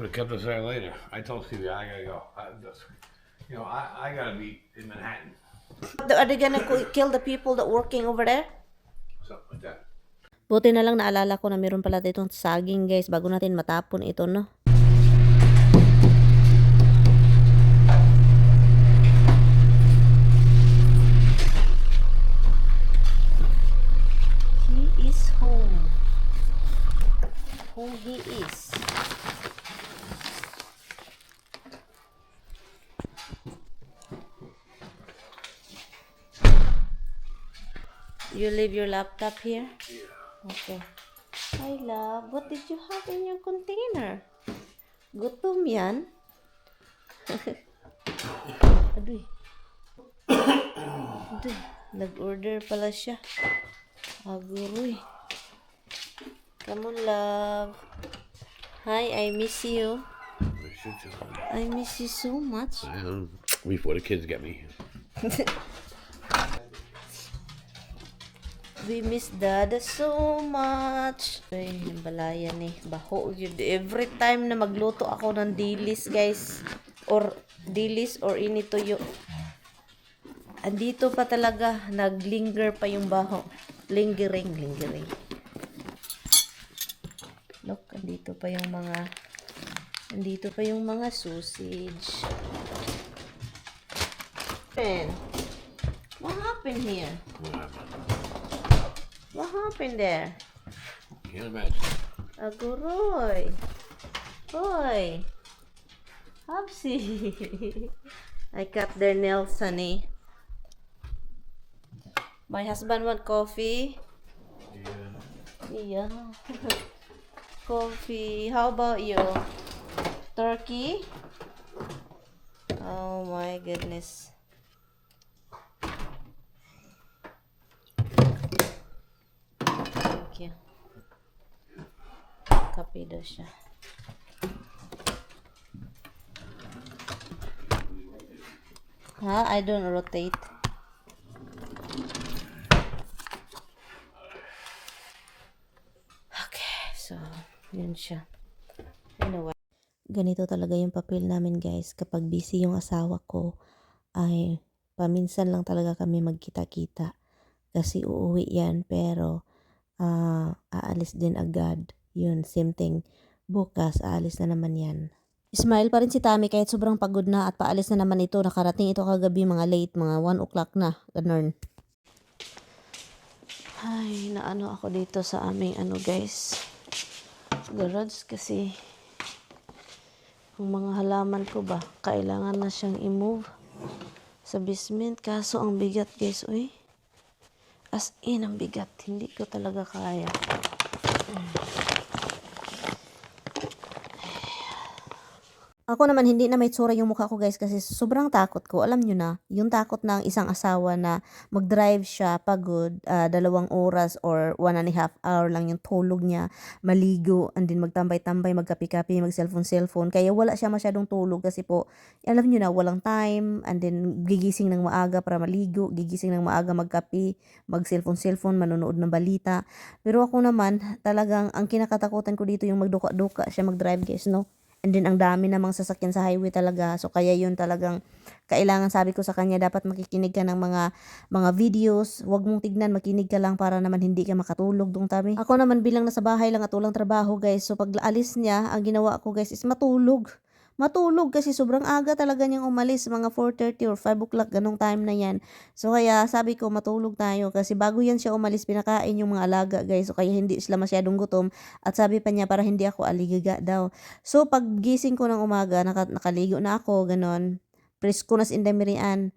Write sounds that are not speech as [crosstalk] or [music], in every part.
would have kept us there later. I told Stevie I gotta go. I, that's, you know, I, I gotta be in Manhattan, Are they gonna kill the people that working over there? something like that. Buti na lang naalala ko na meron pala itong saging guys bago natin matapon ito no. He is home. Home he is. You leave your laptop here? Yeah. Okay. Hi, love. What did you have in your container? Gutom yan? [laughs] Aduy. Aduy. Nag-order pala siya. Aguroy. Come on, love. Hi, I miss you. I miss you so much. Before the kids get me. [laughs] We miss Dada so much. Ay, yung balayan eh. Baho yun. Every time na magluto ako ng dilis, guys. Or dilis or inituyo. Andito pa talaga. Naglinger pa yung baho. Lingering, lingering. Look, andito pa yung mga andito pa yung mga sausage. Ben, what happened here? What happened there? Can't imagine. Aguroy. Hoy. Hapsi. [laughs] I cut their nails, honey. My husband want coffee. Yeah. Yeah. [laughs] coffee. How about you? Turkey? Oh my goodness. Thank you. Daw siya. Ha? I don't rotate. Okay, so, yun siya. Anyway. Ganito talaga yung papel namin guys. Kapag busy yung asawa ko, ay paminsan lang talaga kami magkita-kita. Kasi uuwi yan, pero ah, aalis din agad. Yun, same thing. Bukas, aalis na naman yan. Smile pa rin si Tami kahit sobrang pagod na at paalis na naman ito. Nakarating ito kagabi mga late, mga 1 o'clock na. Ganun. Ay, naano ako dito sa aming ano guys. Garage kasi yung mga halaman ko ba, kailangan na siyang i-move sa basement. Kaso ang bigat guys, uy. As in, ang bigat. Hindi ko talaga kaya. Ako naman, hindi na may tsura yung mukha ko guys kasi sobrang takot ko. Alam nyo na, yung takot ng isang asawa na mag-drive siya pagod, ah, dalawang oras or one and a half hour lang yung tulog niya, maligo, and then magtambay-tambay, magkapi-kapi, mag-cellphone-cellphone. Kaya wala siya masyadong tulog kasi po, alam nyo na, walang time, and then gigising ng maaga para maligo, gigising ng maaga magkapi, mag-cellphone-cellphone, manonood ng balita. Pero ako naman, talagang ang kinakatakutan ko dito yung magduka-duka siya mag-drive guys, no? And then, ang dami namang sasakyan sa highway talaga. So, kaya yun talagang, kailangan sabi ko sa kanya, dapat makikinig ka ng mga, mga videos. Huwag mong tignan, makinig ka lang para naman hindi ka makatulog dong tabi. Ako naman bilang nasa bahay lang at walang trabaho guys. So, pag alis niya, ang ginawa ko guys is matulog. Matulog kasi sobrang aga talaga niyang umalis, mga 4.30 or 5 o'clock, ganong time na yan. So kaya sabi ko matulog tayo kasi bago yan siya umalis, pinakain yung mga alaga guys. So kaya hindi sila masyadong gutom. At sabi pa niya para hindi ako aligaga daw. So pag gising ko ng umaga, naka, nakaligo na ako, ganon. Presko na indamirian.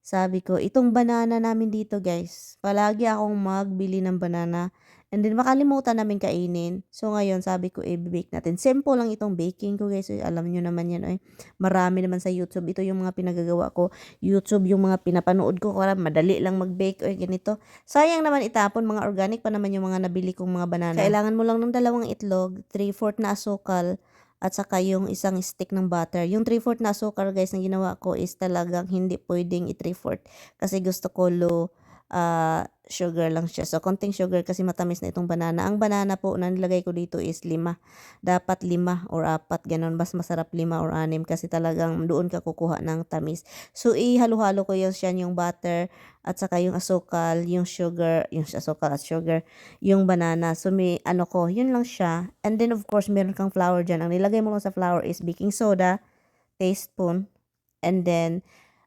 Sabi ko, itong banana namin dito guys, palagi akong magbili ng banana. And then makalimutan namin kainin. So ngayon sabi ko, i-bake natin. Simple lang itong baking ko guys. Alam nyo naman yan. Ay, marami naman sa YouTube. Ito yung mga pinagagawa ko. YouTube yung mga pinapanood ko. Kaya madali lang mag-bake. Ay, ganito. Sayang naman itapon. Mga organic pa naman yung mga nabili kong mga banana. Kailangan mo lang ng dalawang itlog, 3-4 na asukal, at saka yung isang stick ng butter. Yung 3-4 na asukal guys na ginawa ko is talagang hindi pwedeng i 3 kasi gusto ko low ah, sugar lang siya. So, konting sugar kasi matamis na itong banana. Ang banana po na nilagay ko dito is lima. Dapat lima or apat, ganun. Mas masarap lima or anim kasi talagang doon ka kukuha ng tamis. So, ihalo-halo ko yung siya yung butter at saka yung asukal, yung sugar, yung asukal at sugar, yung banana. So, may ano ko, yun lang siya. And then, of course, meron kang flour dyan. Ang nilagay mo lang sa flour is baking soda, teaspoon, and then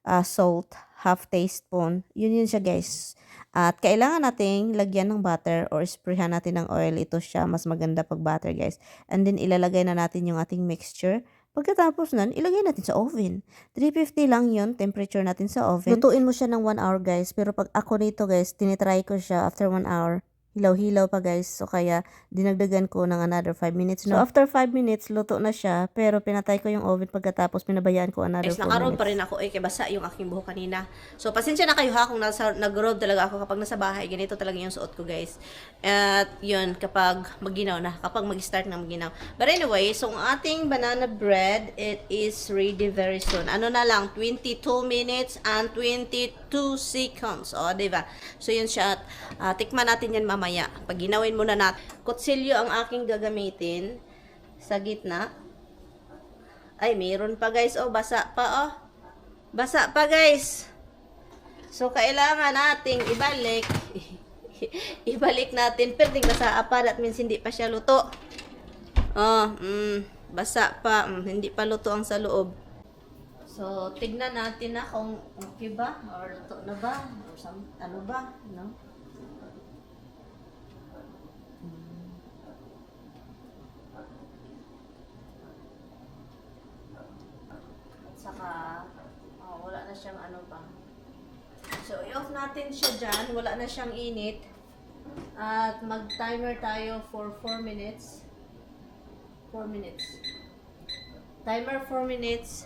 uh, salt, half teaspoon. Yun yun siya guys. At kailangan nating lagyan ng butter or sprayhan natin ng oil. Ito siya, mas maganda pag butter guys. And then ilalagay na natin yung ating mixture. Pagkatapos nun, ilagay natin sa oven. 350 lang yun, temperature natin sa oven. Lutuin mo siya ng 1 hour guys. Pero pag ako nito guys, tinitry ko siya after 1 hour. Hilaw-hilaw pa guys. So kaya dinagdagan ko ng another 5 minutes. No? So after 5 minutes, luto na siya. Pero pinatay ko yung oven pagkatapos pinabayaan ko another Guys, 4 nakaroon minutes. pa rin ako eh, kaya basa yung aking buhok kanina. So, pasensya na kayo ha kung nasa, nag-robe talaga ako kapag nasa bahay. Ganito talaga yung suot ko, guys. At yun, kapag maginaw na, kapag mag-start na maginaw. But anyway, so ang ating banana bread, it is ready very soon. Ano na lang, 22 minutes and 22 seconds. O, di ba? So, yun siya. At, ah, tikman natin yan mamaya. Pag ginawin muna natin. Kutsilyo ang aking gagamitin sa gitna. Ay, meron pa guys. Oh, basa pa oh. Basa pa guys. So, kailangan nating ibalik. [laughs] ibalik natin. Pwedeng basa pa. That means hindi pa siya luto. Oh, mm, basa pa. Mm, hindi pa luto ang sa loob. So, tignan natin na kung okay ba or luto na ba or some, ano ba, no? Saka, oh, wala na siyang ano pa. So, i-off natin siya dyan. Wala na siyang init. At mag-timer tayo for 4 minutes. 4 minutes. Timer 4 minutes.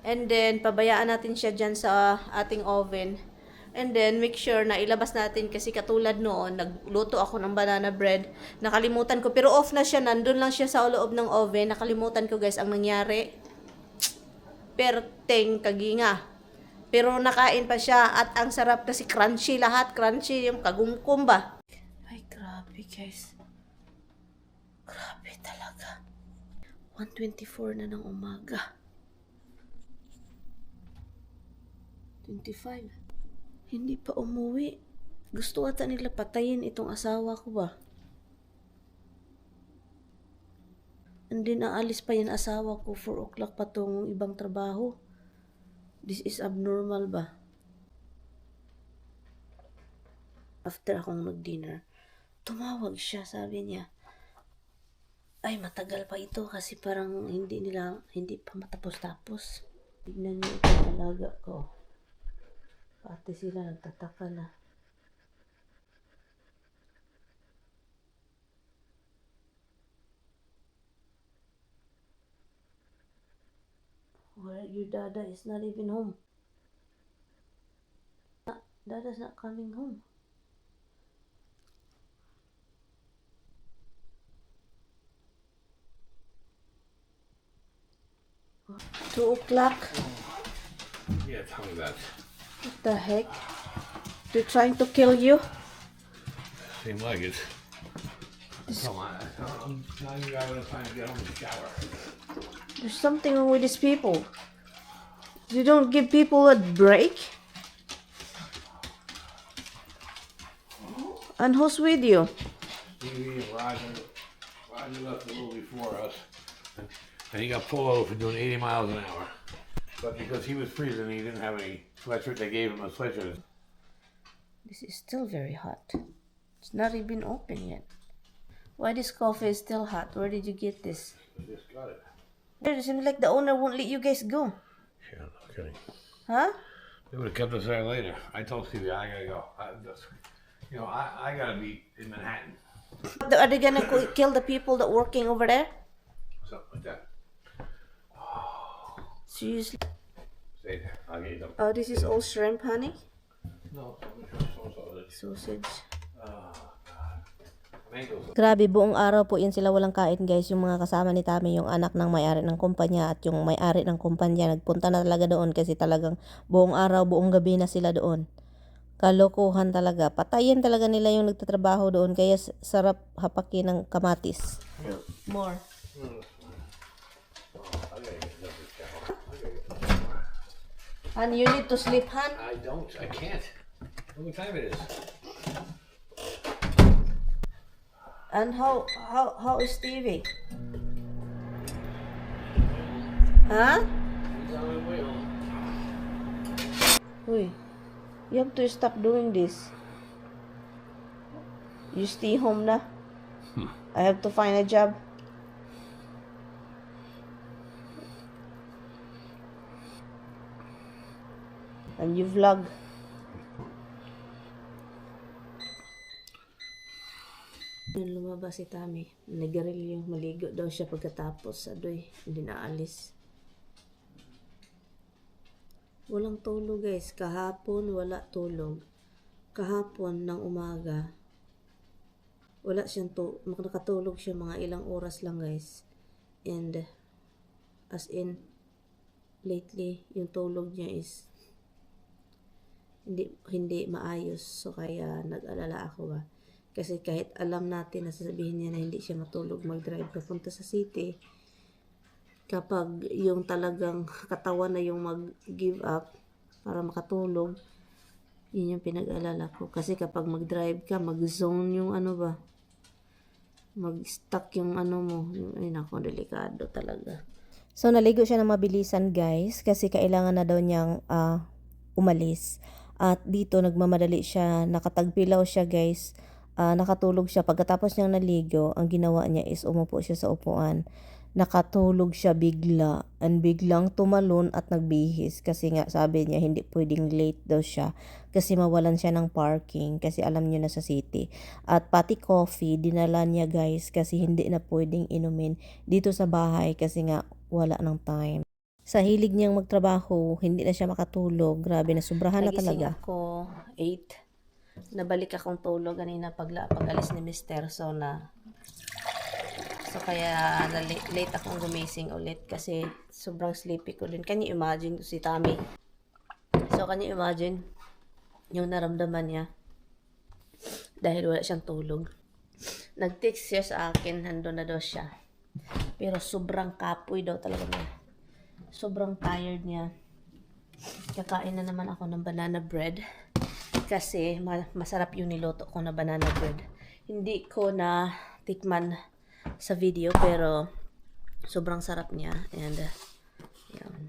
And then, pabayaan natin siya dyan sa ating oven. And then, make sure na ilabas natin kasi katulad noon, nagluto ako ng banana bread. Nakalimutan ko, pero off na siya. Nandun lang siya sa loob ng oven. Nakalimutan ko guys ang nangyari perteng kaginga. Pero nakain pa siya at ang sarap kasi crunchy lahat. Crunchy yung kagumkum ba. Ay, grabe guys. Grabe talaga. 1.24 na ng umaga. 25. Hindi pa umuwi. Gusto ata nila patayin itong asawa ko ba? Hindi na alis pa yan asawa ko. 4 o'clock pa tong ibang trabaho. This is abnormal ba? After akong nag-dinner, tumawag siya. Sabi niya, ay matagal pa ito kasi parang hindi nila, hindi pa matapos-tapos. Tignan niyo itong alaga ko. Pati sila nagtataka na. Where your dada is not even home. Ah, Dada's not coming home. Two o'clock. Yeah, tell me that. What the heck? They're trying to kill you. Seemed like it. Come on, I'm telling you, I was trying to get home to shower. There's something wrong with these people. You don't give people a break. And who's with you? Stevie and Roger, Roger left a little before us. And he got pulled over for doing 80 miles an hour. But because he was freezing, he didn't have any sweatshirt. They gave him a sweatshirt. This is still very hot. It's not even open yet. Why this coffee is still hot? Where did you get this? I just got it. It seems like the owner won't let you guys go. Yeah, no kidding. Huh? They would have kept us there later. I told Stevie, I gotta go. I, that's, you know, I, I gotta be in Manhattan. Are they gonna kill the people that working over there? Something like that. You them. Oh, this is all shrimp, honey? No, so, so, so, Sausage. mangoes. Grabe, buong araw po yan sila walang kain guys. Yung mga kasama ni Tami, yung anak ng may-ari ng kumpanya at yung may-ari ng kumpanya, nagpunta na talaga doon kasi talagang buong araw, buong gabi na sila doon. Kalokohan talaga. Patayin talaga nila yung nagtatrabaho doon kaya sarap hapakin ng kamatis. More. Han, you need to sleep, Han. I don't. I can't. Look what time it is. And how how how is Stevie? Huh? He's on his way home. Uy, you have to stop doing this. You stay home na. Hmm. I have to find a job. And you vlog. Nung lumabas si Tami, nagarilyo, maligo daw siya pagkatapos, adoy, hindi naalis. Walang tulog guys. Kahapon wala tulog. Kahapon ng umaga. Wala siyang to nakatulog siya mga ilang oras lang guys. And as in lately yung tulog niya is hindi hindi maayos. So kaya nag-alala ako ba. Kasi kahit alam natin na sasabihin niya na hindi siya matulog mag-drive papunta sa city, kapag yung talagang katawan na yung mag-give up para makatulog, yun yung pinag-alala ko. Kasi kapag mag-drive ka, mag-zone yung ano ba, mag-stuck yung ano mo. Ay nako, delikado talaga. So, naligo siya ng mabilisan, guys, kasi kailangan na daw niyang ah, umalis. At dito, nagmamadali siya, nakatagpilaw siya, guys. Ah, nakatulog siya. Pagkatapos niyang naligo, ang ginawa niya is umupo siya sa upuan. Nakatulog siya bigla, and biglang tumalon at nagbihis. Kasi nga, sabi niya, hindi pwedeng late daw siya. Kasi mawalan siya ng parking, kasi alam niyo na sa city. At pati coffee, dinala niya, guys, kasi hindi na pwedeng inumin dito sa bahay, kasi nga, wala ng time. Sa hilig niyang magtrabaho, hindi na siya makatulog. Grabe na, sobrahan na Nagising talaga. ako 8. Nabalik akong tulog kanina pag, pag alis ni Mister. So na So kaya na late, late akong gumising ulit kasi sobrang sleepy ko din. Can you imagine si Tommy? So can you imagine yung naramdaman niya dahil wala siyang tulog. Nag-text siya sa akin, nandun na daw siya. Pero sobrang kapoy daw talaga niya. Sobrang tired niya. Kakain na naman ako ng banana bread kasi ma- masarap yung niloto ko na banana bread. Hindi ko na tikman sa video pero sobrang sarap niya and uh, yun.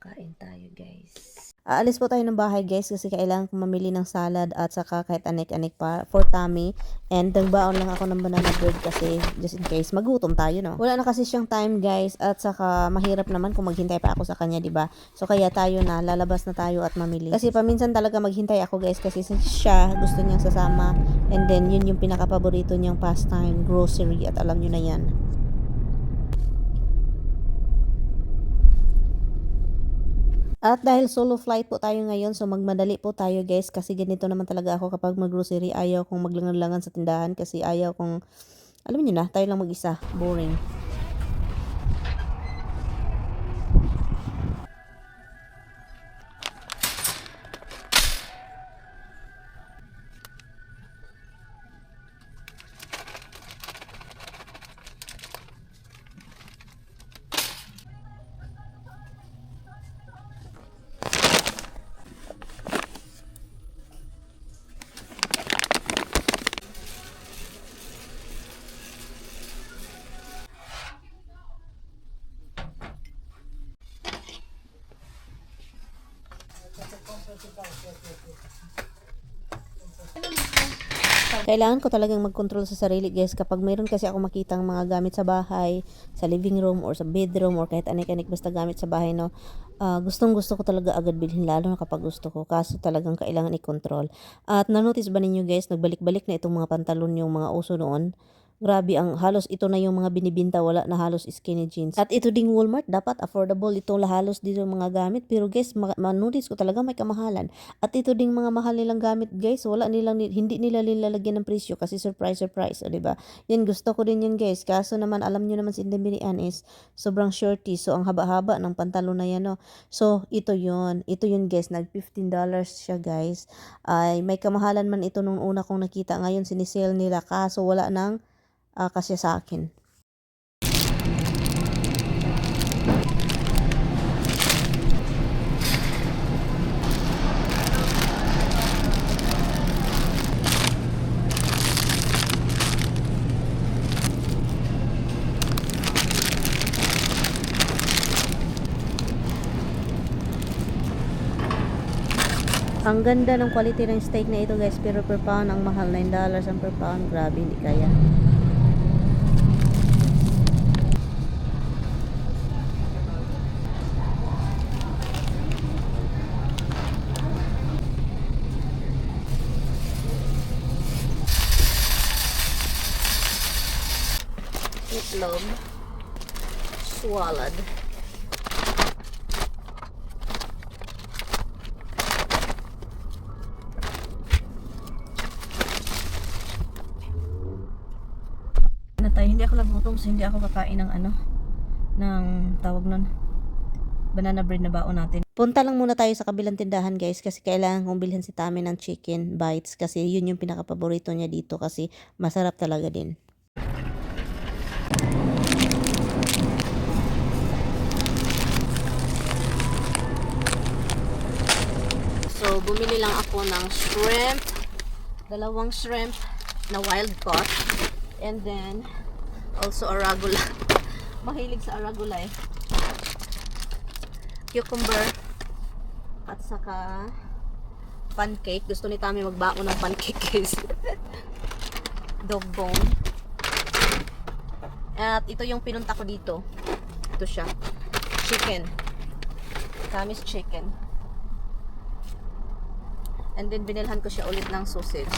Kain tayo guys. Aalis po tayo ng bahay guys kasi kailangan kong mamili ng salad at saka kahit anik-anik pa for tummy. And nagbaon lang ako ng banana bread kasi just in case magutom tayo no. Wala na kasi siyang time guys at saka mahirap naman kung maghintay pa ako sa kanya 'di ba? So kaya tayo na lalabas na tayo at mamili. Kasi paminsan talaga maghintay ako guys kasi siya gusto niyang sasama and then yun yung pinaka-paborito niyang pastime, grocery at alam niyo na yan. At dahil solo flight po tayo ngayon, so magmadali po tayo guys kasi ganito naman talaga ako kapag mag-grocery. Ayaw kong maglangan-langan sa tindahan kasi ayaw kong, alam niyo na, tayo lang mag-isa. Boring. Kailangan ko talagang mag-control sa sarili guys kapag mayroon kasi ako makitang mga gamit sa bahay, sa living room or sa bedroom or kahit anik-anik basta gamit sa bahay no. ah, gustong gusto ko talaga agad bilhin lalo na kapag gusto ko kaso talagang kailangan i-control. At na-notice ba ninyo guys nagbalik-balik na itong mga pantalon yung mga uso noon? Grabe ang halos ito na yung mga binibinta wala na halos skinny jeans. At ito ding Walmart dapat affordable ito halos dito mga gamit pero guys ma- manotice ko talaga may kamahalan. At ito ding mga mahal nilang gamit guys wala nilang ni- hindi nila nilalagyan ng presyo kasi surprise surprise o diba? Yan gusto ko din yan guys kaso naman alam nyo naman si Indemirian is sobrang shorty so ang haba-haba ng pantalon na yan no. So ito yun ito yun guys nag 15 dollars siya guys ay may kamahalan man ito nung una kong nakita ngayon sinisale nila kaso wala nang ah, kasya sa akin. Ang ganda ng quality ng steak na ito guys pero per pound ang mahal 9 dollars ang per pound grabe hindi kaya. Itlog. Swallowed. na tayo, hindi ako nagutom so hindi ako kakain ng ano ng tawag nun banana bread na baon natin. Punta lang muna tayo sa kabilang tindahan guys kasi kailangan kong bilhin si Tami ng chicken bites kasi yun yung pinaka-paborito niya dito kasi masarap talaga din. So, bumili lang ako ng shrimp. Dalawang shrimp na wild caught. And then, also arugula. [laughs] Mahilig sa arugula eh. Cucumber. At saka pancake. Gusto ni Tami magbaon ng pancake guys. [laughs] Dog bone. At ito yung pinunta ko dito. Ito siya. Chicken. Tamis chicken. And then binilhan ko siya ulit ng sausage.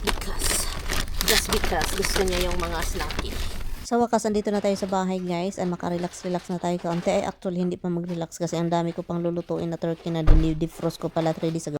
Because, just because gusto niya yung mga snacky. Sa wakas, andito na tayo sa bahay guys and makarelax-relax na tayo kaunti. Ay actually hindi pa mag-relax kasi ang dami ko pang lulutuin na turkey na din defrost ko pala 3 days ago.